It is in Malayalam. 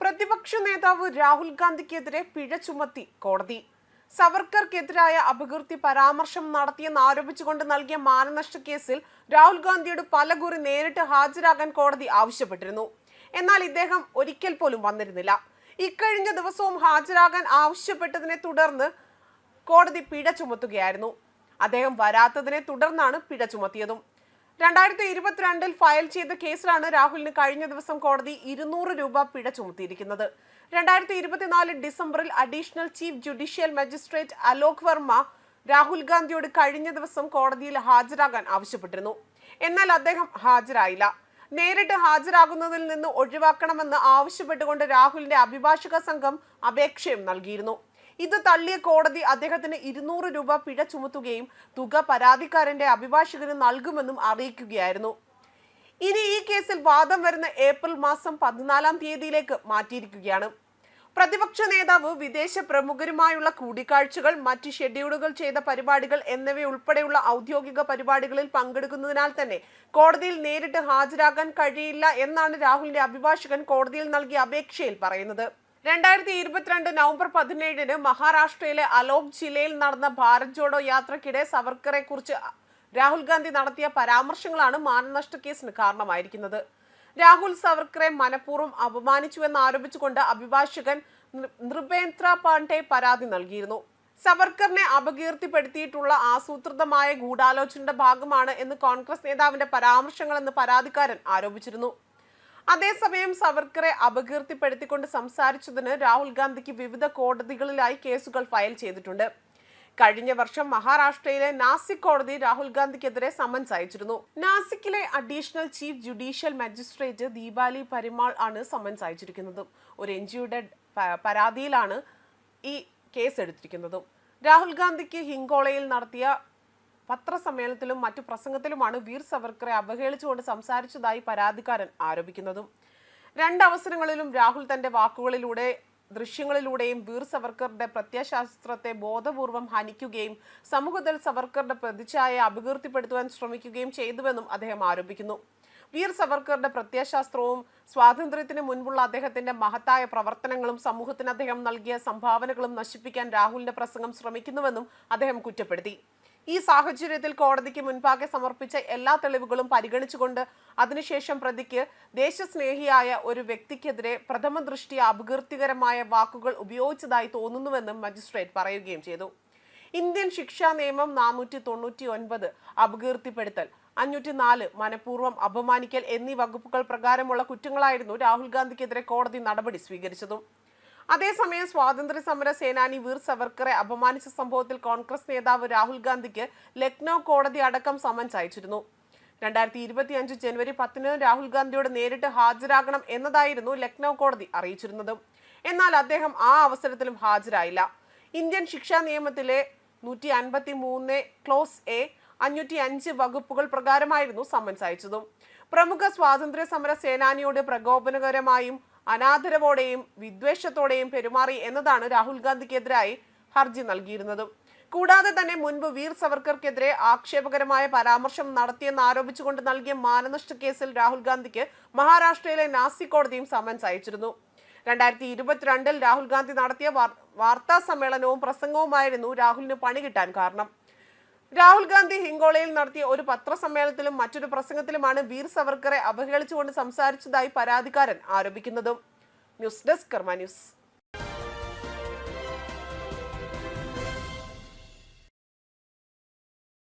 പ്രതിപക്ഷ നേതാവ് രാഹുൽ ഗാന്ധിക്കെതിരെ പിഴ ചുമത്തി കോടതി. സവർക്കർക്കെതിരായ അപകീർത്തി പരാമർശം നടത്തിയെന്ന് ആരോപിച്ചുകൊണ്ട് നൽകിയ മാനനഷ്ട കേസിൽ രാഹുൽ ഗാന്ധിയോട് പലകുറി നേരിട്ട് ഹാജരാകാൻ കോടതി ആവശ്യപ്പെട്ടിരുന്നു. എന്നാൽ ഇദ്ദേഹം ഒരിക്കൽ പോലും വന്നിരുന്നില്ല. ഇക്കഴിഞ്ഞ ദിവസവും ഹാജരാകാൻ ആവശ്യപ്പെട്ടതിനെ തുടർന്ന് കോടതി പിഴ ചുമത്തുകയായിരുന്നു. അദ്ദേഹം വരാത്തതിനെ തുടർന്നാണ് പിഴ ചുമത്തിയതും. രണ്ടായിരത്തി ഇരുപത്തിരണ്ടിൽ ഫയൽ ചെയ്ത കേസിലാണ് രാഹുലിന് കഴിഞ്ഞ ദിവസം കോടതി ഇരുന്നൂറ് രൂപ പിഴ ചുമത്തിയിരിക്കുന്നത്. രണ്ടായിരത്തി ഇരുപത്തിനാല് ഡിസംബറിൽ additional chief judicial magistrate Alok Varma Rahul ഗാന്ധിയോട് കഴിഞ്ഞ ദിവസം കോടതിയിൽ ഹാജരാകാൻ ആവശ്യപ്പെട്ടിരുന്നു. എന്നാൽ അദ്ദേഹം ഹാജരായില്ല. നേരിട്ട് ഹാജരാകുന്നതിൽ നിന്ന് ഒഴിവാക്കണമെന്ന് ആവശ്യപ്പെട്ടുകൊണ്ട് രാഹുലിന്റെ അഭിഭാഷക സംഘം അപേക്ഷയും നൽകിയിരുന്നു. ഇത് തള്ളിയ കോടതി അദ്ദേഹത്തിന് ഇരുന്നൂറ് രൂപ പിഴ ചുമത്തുകയും തുക പരാതിക്കാരന്റെ അഭിഭാഷകന് നൽകുമെന്നും അറിയിക്കുകയായിരുന്നു. ഇനി ഈ കേസിൽ വാദം വരുന്ന ഏപ്രിൽ മാസം പതിനാലാം തീയതിയിലേക്ക് മാറ്റിയിരിക്കുകയാണ്. പ്രതിപക്ഷ നേതാവ് വിദേശ പ്രമുഖരുമായുള്ള കൂടിക്കാഴ്ചകൾ മറ്റ് ഷെഡ്യൂളുകൾ ചെയ്ത പരിപാടികൾ എന്നിവയുൾപ്പെടെയുള്ള ഔദ്യോഗിക പരിപാടികളിൽ പങ്കെടുക്കുന്നതിനാൽ തന്നെ കോടതിയിൽ നേരിട്ട് ഹാജരാകാൻ കഴിയില്ല എന്നാണ് രാഹുലിന്റെ അഭിഭാഷകൻ കോടതിയിൽ നൽകിയ അപേക്ഷയിൽ പറയുന്നത്. രണ്ടായിരത്തി ഇരുപത്തിരണ്ട് നവംബർ പതിനേഴിന് മഹാരാഷ്ട്രയിലെ അലോക് ജില്ലയിൽ നടന്ന ഭാരത് ജോഡോ യാത്രക്കിടെ സവർക്കറെ കുറിച്ച് രാഹുൽ ഗാന്ധി നടത്തിയ പരാമർശങ്ങളാണ് മാനനഷ്ട കേസിന് കാരണമായിരിക്കുന്നത്. രാഹുൽ സവർക്കറെ മനഃപൂർവം അപമാനിച്ചുവെന്ന് ആരോപിച്ചുകൊണ്ട് അഭിഭാഷകൻ നൃപേന്ദ്ര പാണ്ഡെ പരാതി നൽകിയിരുന്നു. സവർക്കറിനെ അപകീർത്തിപ്പെടുത്തിയിട്ടുള്ള ആസൂത്രിതമായ ഗൂഢാലോചനയുടെ ഭാഗമാണ് എന്ന് കോൺഗ്രസ് നേതാവിന്റെ പരാമർശങ്ങളെന്ന് പരാതിക്കാരൻ ആരോപിച്ചിരുന്നു. അതേസമയം സവർക്കറെ അപകീർത്തിപ്പെടുത്തിക്കൊണ്ട് സംസാരിച്ചതിന് രാഹുൽ ഗാന്ധിക്ക് വിവിധ കോടതികളിലായി കേസുകൾ ഫയൽ ചെയ്തിട്ടുണ്ട്. കഴിഞ്ഞ വർഷം മഹാരാഷ്ട്രയിലെ നാസിക് കോടതി രാഹുൽ ഗാന്ധിക്കെതിരെ സമൻസ് അയച്ചിരുന്നു. നാസിക്കിലെ additional chief judicial magistrate Deepali Parimal ആണ് സമൻസ് അയച്ചിരിക്കുന്നത്. ഒരു എൻ ജിയുടെ പരാതിയിലാണ് ഈ കേസ് എടുത്തിരിക്കുന്നതും. രാഹുൽ ഗാന്ധിക്ക് ഹിങ്കോളയിൽ നടത്തിയ പത്രസമ്മേളനത്തിലും മറ്റു പ്രസംഗത്തിലുമാണ് വീർ സവർക്കറെ അവഹേളിച്ചുകൊണ്ട് സംസാരിച്ചതായി പരാതിക്കാരൻ ആരോപിക്കുന്നതും. രണ്ടവസരങ്ങളിലും രാഹുൽ തന്റെ വാക്കുകളിലൂടെ ദൃശ്യങ്ങളിലൂടെയും വീർ സവർക്കറുടെ പ്രത്യയശാസ്ത്രത്തെ ബോധപൂർവം ഹനിക്കുകയും സമൂഹത്തിൽ സവർക്കറുടെ പ്രതിച്ഛായയെ അപകീർത്തിപ്പെടുത്തുവാൻ ശ്രമിക്കുകയും ചെയ്തുവെന്നും അദ്ദേഹം ആരോപിക്കുന്നു. വീർ സവർക്കറുടെ പ്രത്യയശാസ്ത്രവും സ്വാതന്ത്ര്യത്തിന് മുൻപുള്ള അദ്ദേഹത്തിന്റെ മഹത്തായ പ്രവർത്തനങ്ങളും സമൂഹത്തിന് അദ്ദേഹം നൽകിയ സംഭാവനകളും നശിപ്പിക്കാൻ രാഹുലിന്റെ പ്രസംഗം ശ്രമിക്കുന്നുവെന്നും അദ്ദേഹം കുറ്റപ്പെടുത്തി. ഈ സാഹചര്യത്തിൽ കോടതിക്ക് മുൻപാകെ സമർപ്പിച്ച എല്ലാ തെളിവുകളും പരിഗണിച്ചുകൊണ്ട് അതിനുശേഷം പ്രതിക്ക് ദേശസ്നേഹിയായ ഒരു വ്യക്തിക്കെതിരെ പ്രഥമ ദൃഷ്ടി അപകീർത്തികരമായ വാക്കുകൾ ഉപയോഗിച്ചതായി തോന്നുന്നുവെന്നും മജിസ്ട്രേറ്റ് പറയുകയും ചെയ്തു. ഇന്ത്യൻ ശിക്ഷാ നിയമം നാനൂറ്റി തൊണ്ണൂറ്റി ഒൻപത് അപകീർത്തിപ്പെടുത്തൽ അഞ്ഞൂറ്റി നാല് മനഃപൂർവം അപമാനിക്കൽ എന്നീ വകുപ്പുകൾ പ്രകാരമുള്ള കുറ്റങ്ങളായിരുന്നു രാഹുൽ ഗാന്ധിക്കെതിരെ കോടതി നടപടി സ്വീകരിച്ചതും. അതേസമയം സ്വാതന്ത്ര്യ സമര സേനാനി വീർ സവർക്കറെ അപമാനിച്ച സംഭവത്തിൽ കോൺഗ്രസ് നേതാവ് രാഹുൽ ഗാന്ധിക്ക് ലക്നൗ കോടതി അടക്കം സമൻസ് അയച്ചിരുന്നു. രണ്ടായിരത്തി ഇരുപത്തി അഞ്ച് ജനുവരി പത്തിന് രാഹുൽ ഗാന്ധിയോട് നേരിട്ട് ഹാജരാകണം എന്നതായിരുന്നു ലക്നൗ കോടതി അറിയിച്ചിരുന്നത്. എന്നാൽ അദ്ദേഹം ആ അവസരത്തിലും ഹാജരായില്ല. ഇന്ത്യൻ ശിക്ഷാ നിയമത്തിലെ നൂറ്റി അൻപത്തി മൂന്ന് ക്ലോസ് എ അഞ്ഞൂറ്റി അഞ്ച് വകുപ്പുകൾ പ്രകാരമായിരുന്നു സമൻസ് അയച്ചതും. പ്രമുഖ സ്വാതന്ത്ര്യ സമര സേനാനിയോട് പ്രകോപനകരമായും അനാദരവോടെയും വിദ്വേഷത്തോടെയും പെരുമാറി എന്നതാണ് രാഹുൽ ഗാന്ധിക്കെതിരായി ഹർജി നൽകിയിരുന്നത്. കൂടാതെ തന്നെ മുൻപ് വീർ സവർക്കർക്കെതിരെ ആക്ഷേപകരമായ പരാമർശം നടത്തിയെന്ന് ആരോപിച്ചുകൊണ്ട് നൽകിയ മാനനഷ്ട കേസിൽ രാഹുൽ ഗാന്ധിക്ക് മഹാരാഷ്ട്രയിലെ നാസി കോടതിയും സമൻസ് അയച്ചിരുന്നു. രണ്ടായിരത്തി ഇരുപത്തിരണ്ടിൽ രാഹുൽ ഗാന്ധി നടത്തിയ വാർത്താ സമ്മേളനവും പ്രസംഗവുമായിരുന്നു രാഹുലിന് പണി കിട്ടാൻ കാരണം. രാഹുൽ ഗാന്ധി ഹിങ്കോളയിൽ നടത്തിയ ഒരു പത്രസമ്മേളനത്തിലും മറ്റൊരു പ്രസംഗത്തിലുമാണ് വീർ സവർക്കറെ അവഹേളിച്ചുകൊണ്ട് സംസാരിച്ചതായി പരാതിക്കാരൻ ആരോപിക്കുന്നതും. News desk Karma news.